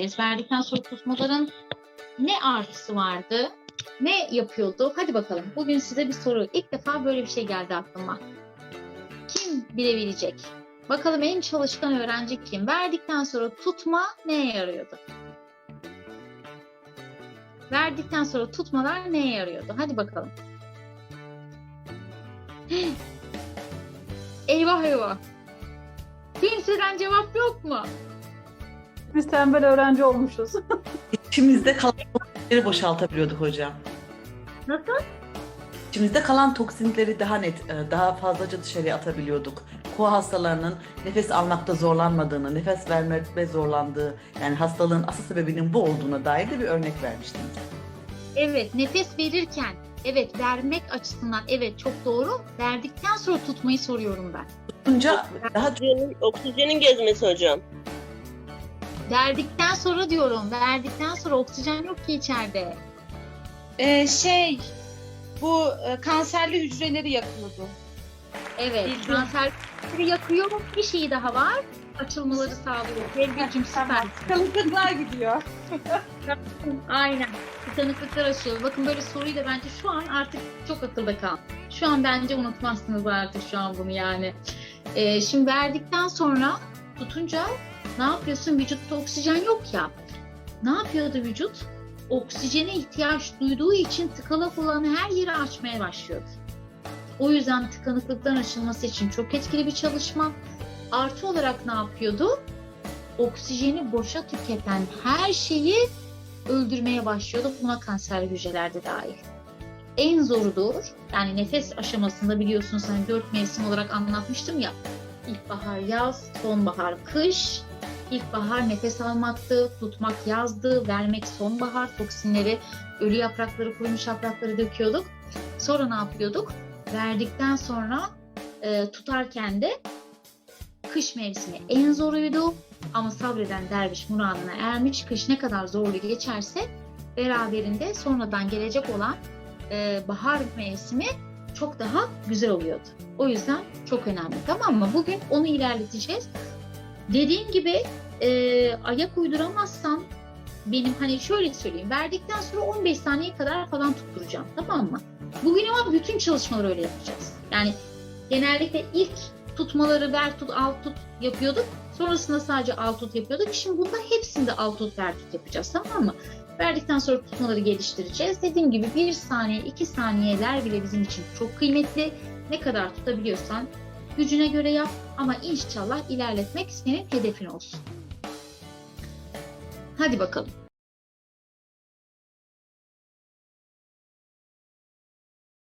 vereceğiz. Verdikten sonra tutmaların ne artısı vardı? Ne yapıyordu? Hadi bakalım. Bugün size bir soru. İlk defa böyle bir şey geldi aklıma. Kim bilebilecek? Bakalım en çalışkan öğrenci kim? Verdikten sonra tutma neye yarıyordu? Verdikten sonra tutmalar neye yarıyordu? Hadi bakalım. eyvah eyvah. Kimseden cevap yok mu? Biz tembel öğrenci olmuşuz. İçimizde kalan toksinleri boşaltabiliyorduk hocam. Nasıl? İçimizde kalan toksinleri daha net, e, daha fazlaca dışarıya atabiliyorduk. Koa hastalarının nefes almakta zorlanmadığını, nefes vermekte zorlandığı, yani hastalığın asıl sebebinin bu olduğuna dair de bir örnek vermiştiniz. Evet, nefes verirken, evet vermek açısından evet çok doğru. Verdikten sonra tutmayı soruyorum ben. Tutunca daha Oksijenin, oksijenin gezmesi hocam. Verdikten sonra diyorum, verdikten sonra oksijen yok ki içeride. Ee, şey, bu e, kanserli hücreleri yakıyordu. Evet, Bildim. kanserleri yakıyor. Bir şey daha var. Açılmaları sağlıyor. Sevgicim süper. Kalıplar gidiyor. Aynen. Tıkanıklıklar aşıyor. Bakın böyle soruyla bence şu an artık çok akılda kal. Şu an bence unutmazsınız artık şu an bunu yani. Ee, şimdi verdikten sonra tutunca ne yapıyorsun? Vücutta oksijen yok ya. Ne yapıyordu vücut? Oksijene ihtiyaç duyduğu için tıkalı olan her yeri açmaya başlıyordu. O yüzden tıkanıklıktan aşılması için çok etkili bir çalışma. Artı olarak ne yapıyordu? Oksijeni boşa tüketen her şeyi öldürmeye başlıyordu. Buna kanserli hücreler de dahil. En zorudur. Yani nefes aşamasında biliyorsunuz hani dört mevsim olarak anlatmıştım ya. İlkbahar yaz, sonbahar kış. İlkbahar nefes almaktı, tutmak yazdı, vermek sonbahar toksinleri, ölü yaprakları, kurumuş yaprakları döküyorduk. Sonra ne yapıyorduk? Verdikten sonra e, tutarken de kış mevsimi en zoruydu. Ama sabreden derviş muradına ermiş. Kış ne kadar zorlu geçerse beraberinde sonradan gelecek olan e, bahar mevsimi çok daha güzel oluyordu. O yüzden çok önemli tamam mı? Bugün onu ilerleteceğiz. Dediğim gibi e, ayak uyduramazsam benim hani şöyle söyleyeyim verdikten sonra 15 saniye kadar falan tutturacağım tamam mı? Bugün ama bütün çalışmaları öyle yapacağız. Yani genellikle ilk tutmaları ver tut al tut yapıyorduk. Sonrasında sadece al tut yapıyorduk. Şimdi bunda hepsinde al tut ver tut yapacağız tamam mı? Verdikten sonra tutmaları geliştireceğiz. Dediğim gibi bir saniye iki saniyeler bile bizim için çok kıymetli. Ne kadar tutabiliyorsan gücüne göre yap ama inşallah ilerletmek senin hedefin olsun. Hadi bakalım.